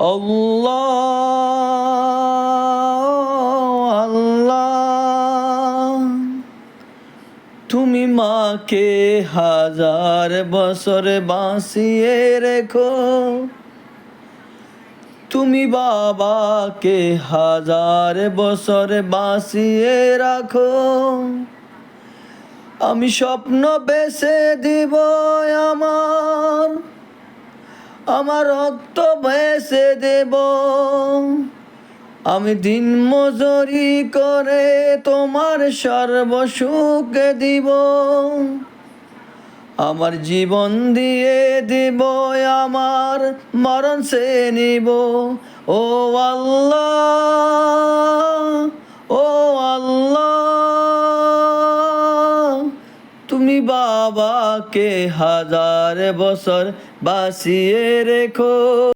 আল্লাহ আল্লাহ। তুমি মাকে হাজার বছর বাঁচিয়ে রেখো। তুমি বাবাকে হাজার বছর বাঁচিয়ে রাখো। আমি স্বপ্ন বেছে দিব আমার রক্ত বেছে দেব। আমি দিন মজুরি করে তোমার সর্বসুখ দিব। আমার জীবন দিয়ে দিব, আমার মরণ সে নিব। ও আল্লাহ বাবাকে হাজার বছর বাঁচিয়ে রেখো।